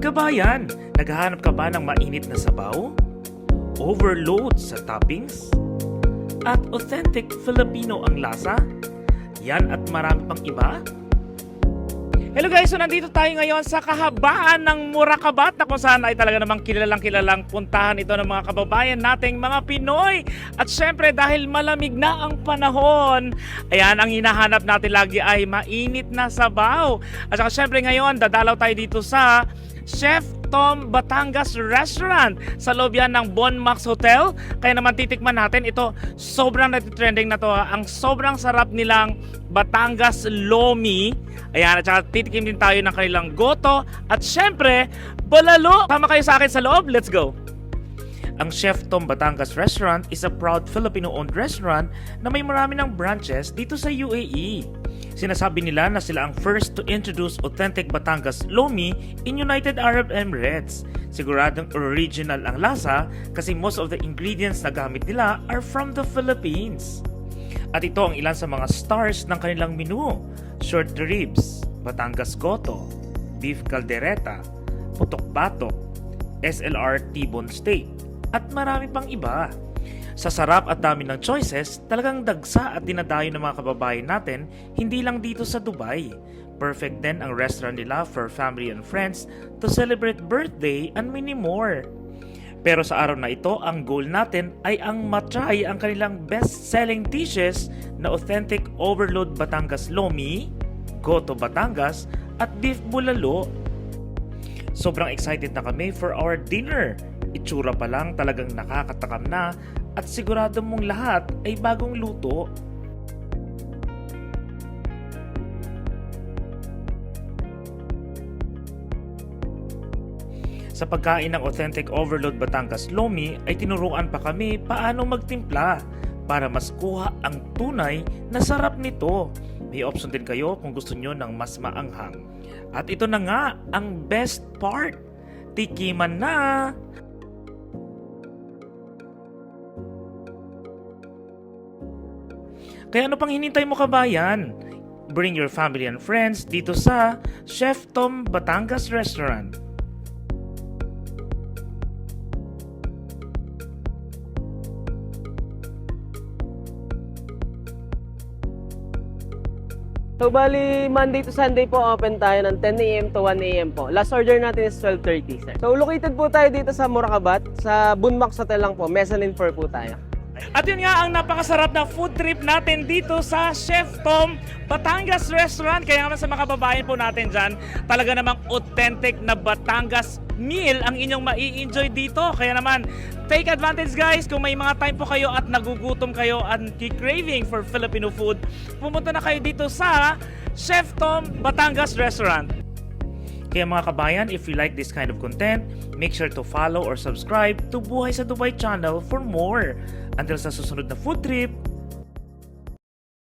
Kabayan, naghahanap ka ba ng mainit na sabaw? Overload sa toppings? At authentic Filipino ang lasa? Yan at marami pang iba? Hello guys, so nandito tayo ngayon sa kahabaan ng Murakabat na kung saan ay talaga namang kilalang kilalang puntahan ito ng mga kababayan nating mga Pinoy. At syempre dahil malamig na ang panahon, ayan ang hinahanap natin lagi ay mainit na sabaw. At saka syempre ngayon dadalaw tayo dito sa Chef Tom Batangas Restaurant sa loob yan ng Bon Max Hotel. Kaya naman titikman natin ito. Sobrang natitrending na to. ha. Ang sobrang sarap nilang Batangas Lomi. Ayan, at saka titikim din tayo ng kanilang goto. At syempre, balalo. Tama kayo sa akin sa loob. Let's go. Ang Chef Tom Batangas Restaurant is a proud Filipino-owned restaurant na may marami ng branches dito sa UAE. Sinasabi nila na sila ang first to introduce authentic Batangas Lomi in United Arab Emirates. Siguradong original ang lasa kasi most of the ingredients na gamit nila are from the Philippines. At ito ang ilan sa mga stars ng kanilang menu. Short ribs, Batangas Goto, Beef Caldereta, Putok Batok, SLR T-bone steak, at marami pang iba. Sa sarap at dami ng choices, talagang dagsa at dinadayo ng mga kababayan natin, hindi lang dito sa Dubai. Perfect din ang restaurant nila for family and friends to celebrate birthday and many more. Pero sa araw na ito, ang goal natin ay ang matry ang kanilang best-selling dishes na authentic overload Batangas Lomi, Goto Batangas, at Beef Bulalo. Sobrang excited na kami for our dinner. Itsura pa lang talagang nakakatakam na at sigurado mong lahat ay bagong luto. Sa pagkain ng authentic Overload Batangas Lomi ay tinuruan pa kami paano magtimpla para mas kuha ang tunay na sarap nito. May option din kayo kung gusto nyo ng mas maanghang. At ito na nga ang best part. Tikiman na! Kaya ano pang hinintay mo kabayan? Bring your family and friends dito sa Chef Tom Batangas Restaurant. So, bali, Monday to Sunday po, open tayo ng 10 a.m. to 1 a.m. po. Last order natin is 12.30, sir. So, located po tayo dito sa Murakabat. Sa Bunmax Hotel lang po. Mezzanine floor po tayo. At yun nga ang napakasarap na food trip natin dito sa Chef Tom Batangas Restaurant. Kaya naman sa mga kababayan po natin dyan, talaga namang authentic na Batangas meal ang inyong mai-enjoy dito. Kaya naman, take advantage guys kung may mga time po kayo at nagugutom kayo and craving for Filipino food. Pumunta na kayo dito sa Chef Tom Batangas Restaurant. Kaya mga kabayan, if you like this kind of content, make sure to follow or subscribe to Buhay sa Dubai channel for more. Until sa susunod na food trip,